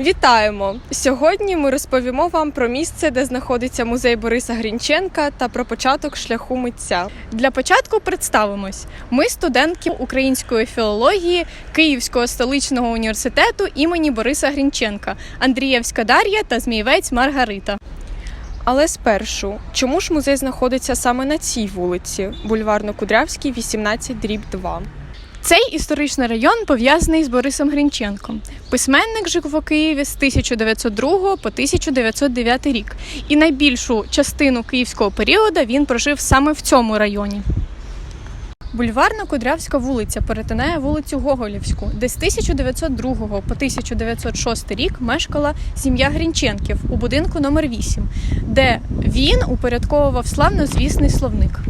Вітаємо! Сьогодні ми розповімо вам про місце, де знаходиться музей Бориса Грінченка та про початок шляху митця. Для початку представимось. Ми студентки української філології Київського столичного університету імені Бориса Грінченка, Андрієвська Дар'я та Змієвець Маргарита. Але спершу, чому ж музей знаходиться саме на цій вулиці, бульварно-Кудрявський, 18, дріб 2? Цей історичний район пов'язаний з Борисом Грінченком. Письменник жив у Києві з 1902 по 1909 рік, і найбільшу частину київського періоду він прожив саме в цьому районі. Бульварно-Кудрявська вулиця перетинає вулицю Гоголівську, де з 1902 по 1906 рік мешкала сім'я Грінченків у будинку номер 8 де він упорядковував славнозвісний словник.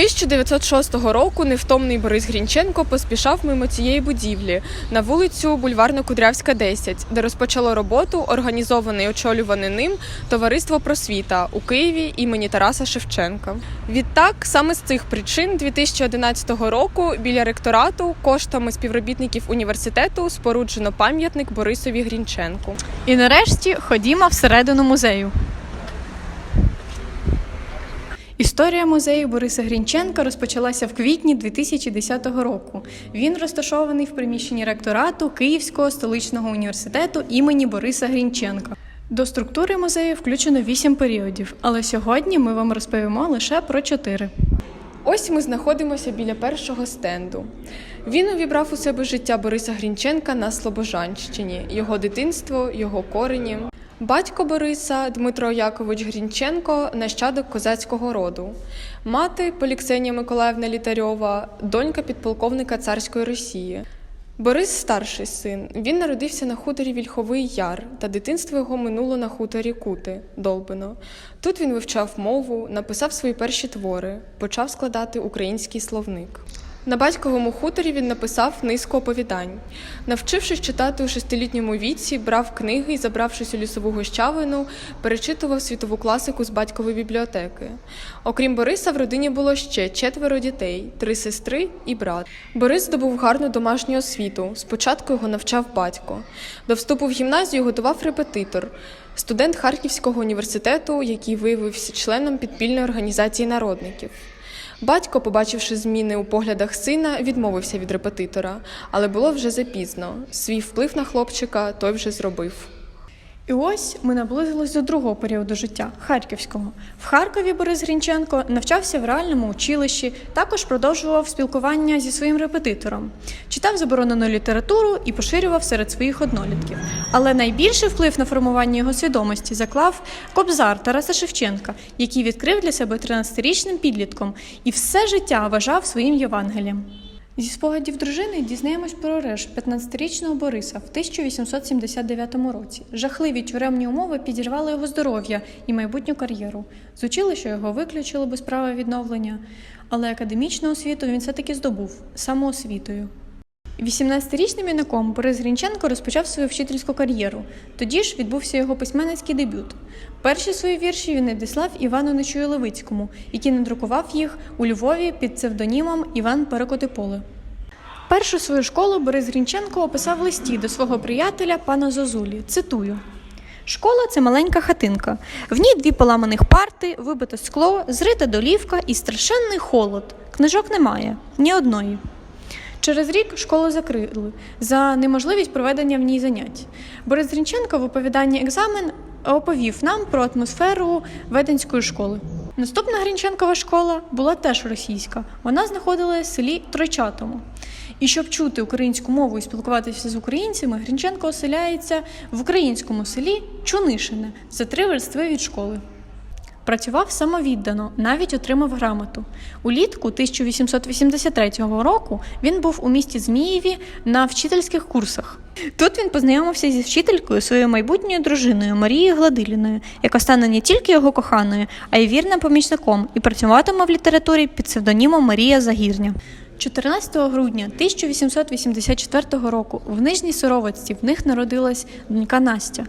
1906 року невтомний Борис Грінченко поспішав мимо цієї будівлі на вулицю Бульварно-Кудрявська, 10, де розпочало роботу організоване і очолюване ним товариство просвіта у Києві імені Тараса Шевченка. Відтак, саме з цих причин 2011 року біля ректорату коштами співробітників університету споруджено пам'ятник Борисові Грінченку. І нарешті ходімо всередину музею. Історія музею Бориса Грінченка розпочалася в квітні 2010 року. Він розташований в приміщенні ректорату Київського столичного університету імені Бориса Грінченка. До структури музею включено вісім періодів, але сьогодні ми вам розповімо лише про чотири. Ось ми знаходимося біля першого стенду. Він увібрав у себе життя Бориса Грінченка на Слобожанщині, його дитинство, його корені. Батько Бориса Дмитро Якович Грінченко нащадок козацького роду, мати Поліксенія Миколаївна Літарьова, донька підполковника царської Росії. Борис старший син. Він народився на хуторі Вільховий Яр, та дитинство його минуло на хуторі Кути Долбино. Тут він вивчав мову, написав свої перші твори, почав складати український словник. На батьковому хуторі він написав низку оповідань. Навчившись читати у шестилітньому віці, брав книги і, забравшись у лісову гущавину, перечитував світову класику з батькової бібліотеки. Окрім Бориса, в родині було ще четверо дітей: три сестри і брат. Борис здобув гарну домашню освіту. Спочатку його навчав батько. До вступу в гімназію готував репетитор. Студент Харківського університету, який виявився членом підпільної організації народників. Батько, побачивши зміни у поглядах сина, відмовився від репетитора, але було вже запізно. Свій вплив на хлопчика той вже зробив. І ось ми наблизились до другого періоду життя Харківського. В Харкові Борис Грінченко навчався в реальному училищі, також продовжував спілкування зі своїм репетитором, читав заборонену літературу і поширював серед своїх однолітків. Але найбільший вплив на формування його свідомості заклав Кобзар Тараса Шевченка, який відкрив для себе 13-річним підлітком і все життя вважав своїм Євангелієм. Зі спогадів дружини дізнаємось про арешт 15-річного Бориса в 1879 році. Жахливі тюремні умови підірвали його здоров'я і майбутню кар'єру. З училища його виключили без права відновлення, але академічну освіту він все-таки здобув самоосвітою. 18-річним юнаком Борис Грінченко розпочав свою вчительську кар'єру. Тоді ж відбувся його письменницький дебют. Перші свої вірші він надіслав Івану Нечую Левицькому, який надрукував їх у Львові під псевдонімом Іван Перекотиполе. Першу свою школу Борис Грінченко описав в листі до свого приятеля пана Зозулі. Цитую. Школа це маленька хатинка. В ній дві поламаних парти, вибите скло, зрита долівка і страшенний холод. Книжок немає, ні одної. Через рік школу закрили за неможливість проведення в ній занять. Борис Грінченко в оповіданні екзамен оповів нам про атмосферу веденської школи. Наступна Грінченкова школа була теж російська. Вона знаходилася в селі Тройчатому. І щоб чути українську мову і спілкуватися з українцями, Грінченко оселяється в українському селі Чунишине за три верстви від школи. Працював самовіддано, навіть отримав грамоту. Улітку 1883 року він був у місті Змієві на вчительських курсах. Тут він познайомився зі вчителькою своєю майбутньою дружиною Марією Гладиліною, яка стане не тільки його коханою, а й вірним помічником і працюватиме в літературі під псевдонімом Марія Загірня. 14 грудня 1884 року в Нижній Соровицці в них народилась донька Настя.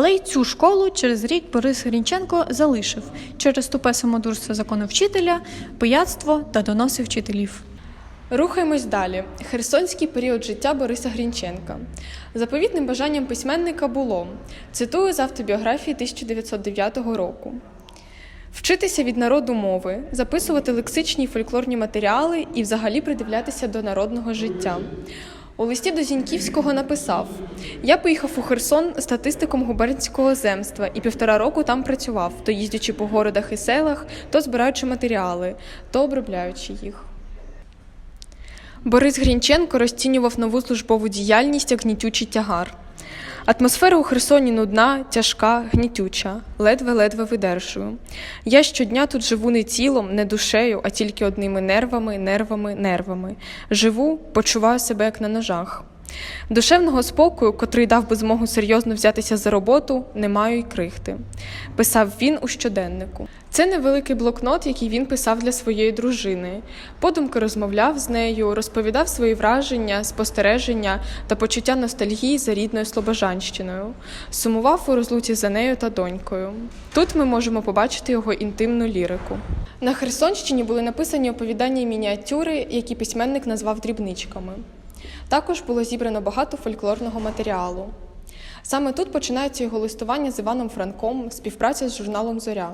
Але й цю школу через рік Борис Грінченко залишив через тупе самодурство закону вчителя, пияцтво та доноси вчителів. Рухаємось далі. Херсонський період життя Бориса Грінченка. Заповітним бажанням письменника було цитую з автобіографії 1909 року. Вчитися від народу мови, записувати лексичні й фольклорні матеріали і взагалі придивлятися до народного життя. У листі до Зіньківського написав: Я поїхав у Херсон статистиком губернського земства і півтора року там працював, то їздячи по городах і селах, то збираючи матеріали, то обробляючи їх. Борис Грінченко розцінював нову службову діяльність як гнітючий тягар. Атмосфера у Херсоні нудна, тяжка, гнітюча, ледве-ледве видержую. Я щодня тут живу не тілом, не душею, а тільки одними нервами, нервами, нервами. Живу, почуваю себе як на ножах. Душевного спокою, котрий дав би змогу серйозно взятися за роботу, не маю й крихти. Писав він у щоденнику. Це невеликий блокнот, який він писав для своєї дружини. Подумки розмовляв з нею, розповідав свої враження, спостереження та почуття ностальгії за рідною Слобожанщиною. Сумував у розлуці за нею та донькою. Тут ми можемо побачити його інтимну лірику. На Херсонщині були написані оповідання і мініатюри, які письменник назвав дрібничками. Також було зібрано багато фольклорного матеріалу. Саме тут починається його листування з Іваном Франком, співпраця з журналом Зоря.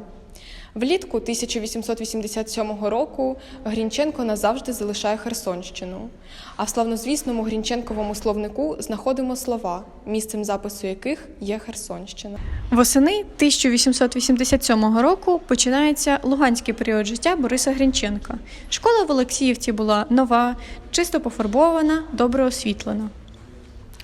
Влітку 1887 року Грінченко назавжди залишає Херсонщину. А в славнозвісному Грінченковому словнику знаходимо слова, місцем запису яких є Херсонщина. Восени 1887 року починається луганський період життя Бориса Грінченка. Школа в Олексіївці була нова, чисто пофарбована, добре освітлена.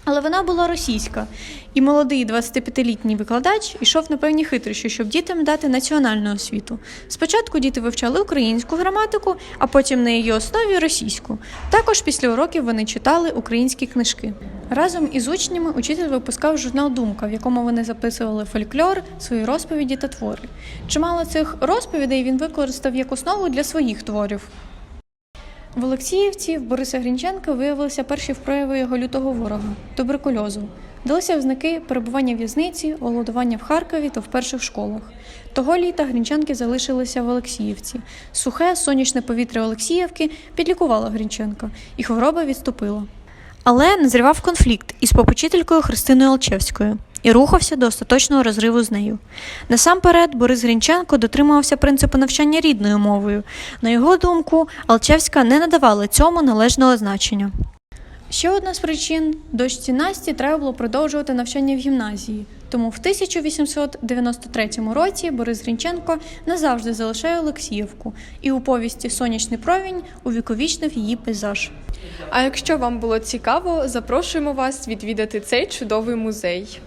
Але вона була російська, і молодий 25-літній викладач йшов на певні хитрощі, щоб дітям дати національну освіту. Спочатку діти вивчали українську граматику, а потім на її основі російську. Також після уроків вони читали українські книжки. Разом із учнями учитель випускав журнал Думка, в якому вони записували фольклор, свої розповіді та твори. Чимало цих розповідей він використав як основу для своїх творів. В Олексіївці в Бориса Грінченка виявилися перші прояви його лютого ворога туберкульозу. Далися ознаки перебування в в'язниці, голодування в Харкові та в перших школах. Того літа Грінченки залишилися в Олексіївці. Сухе сонячне повітря Олексіївки підлікувало Грінченка, і хвороба відступила. Але назрівав конфлікт із попечителькою Христиною Алчевською і рухався до остаточного розриву з нею. Насамперед, Борис Грінченко дотримувався принципу навчання рідною мовою. На його думку, Алчевська не надавала цьому належного значення. Ще одна з причин дочці Насті треба було продовжувати навчання в гімназії. Тому в 1893 році Борис Грінченко назавжди залишає Олексіївку і у повісті Сонячний провінь увіковічнив її пейзаж. А якщо вам було цікаво, запрошуємо вас відвідати цей чудовий музей.